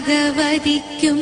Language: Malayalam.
ഭഗവതിക്കും